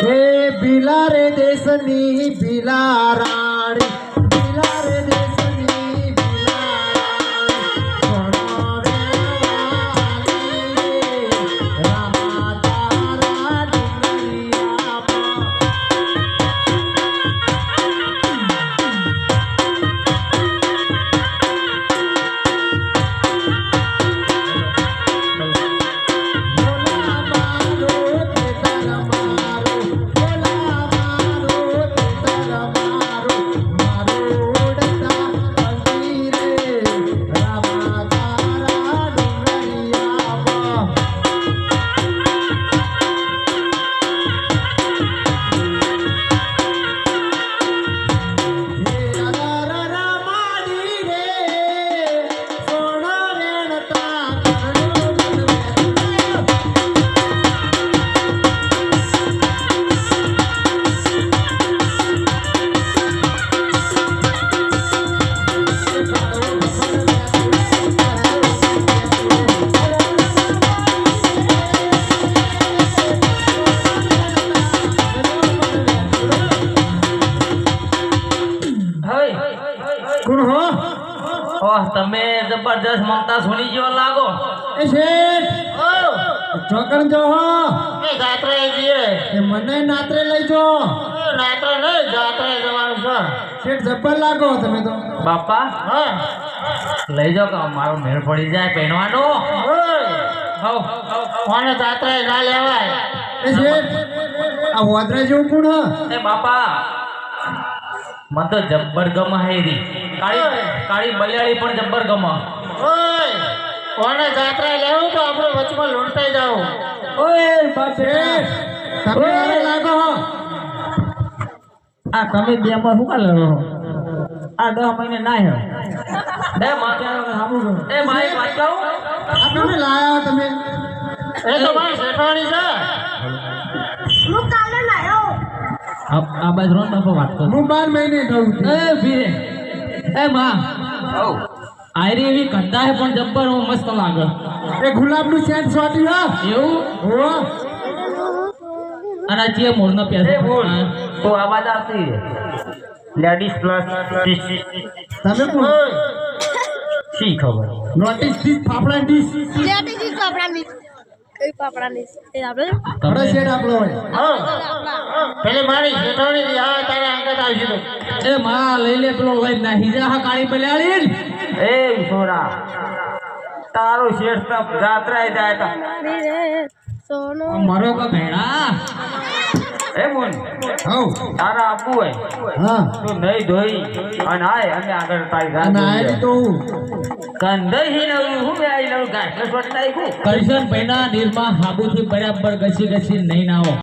હે બિલારે દેશની બિલારાણી કોણ હો. ઓહ તમે જબરદસ્ત મમતા સુની જેવો લાગો. એ શેઠ ચોકણ જો હો. એ જાત્રે જઈએ. એ મને નાત્રે લઈ જો. નાત્રે નહીં જાત્રે જવાનું છે. શેઠ જબ્બર લાગો તમે તો. બાપા હા. લઈ જાઓ તો મારો મેળ પડી જાય પહેરવાનો. હો કોને જાત્રે ના લેવાય? એ શેઠ આ વાદરા જેવું કોણ હે? બાપા મને તો જબ્બર ગમ હેરી. કાળી કાળી મલયાળી પણ જબ્બર ગમા. ઓય કોને જાત્રા લેવું તો આપણે વચમાં લૂંટાઈ જાવ? ઓય પાછે તમે લાગો હો. આ તમે બે માં શું કાલે રહો? આ દસ મહિને ના હે. એ માં એ માં એક વાત કહું? આ તમે લાયા તમે. એ તો મારી શેઠવાણી છે. આ આ બાજુ રોન બાપા વાત કરો. હું બાર મહિને થયું એ ભીરે. એ માં. આયરી એવી કરતા હે પણ જબ્બર હું મસ્ત લાગે. એ ગુલાબનું સેન્ટ સ્વાતી હા. એવું? હો. અને આ ચીએ મોરનો પ્યાસ તો આવાજ આવતી લેડીઝ પ્લસ તમે કોણ શી ખબર? Notice dish fafda dish ladies કપડાની કઈ કપડાની એ આપણે? અરે શેઠ આપણો હોય. હા. પેલી મારી શેઠવાણી હા તારે અંકત આવી તો. એ માં લઈ લે પેલો લઈ નાહી જા હા કાળી પલાળી એ છોરા તારો શેઠ તો જાત્રા જાય તા. સોનો. મારો કા ભેડા. એ બોન હવ. તારા આપુ હે હા. તું નહીં ધોઈ અને આય અમે આગળ તારી અને રાહ આયરી જોઈએ. તો કંદહી નવું હું આઈ લઉં ઘાસ સ્વચ્છ નાખું. કરશન પૈના નિર્મા હાબુથી બરાબર ગસી ગસી નહીં નાવો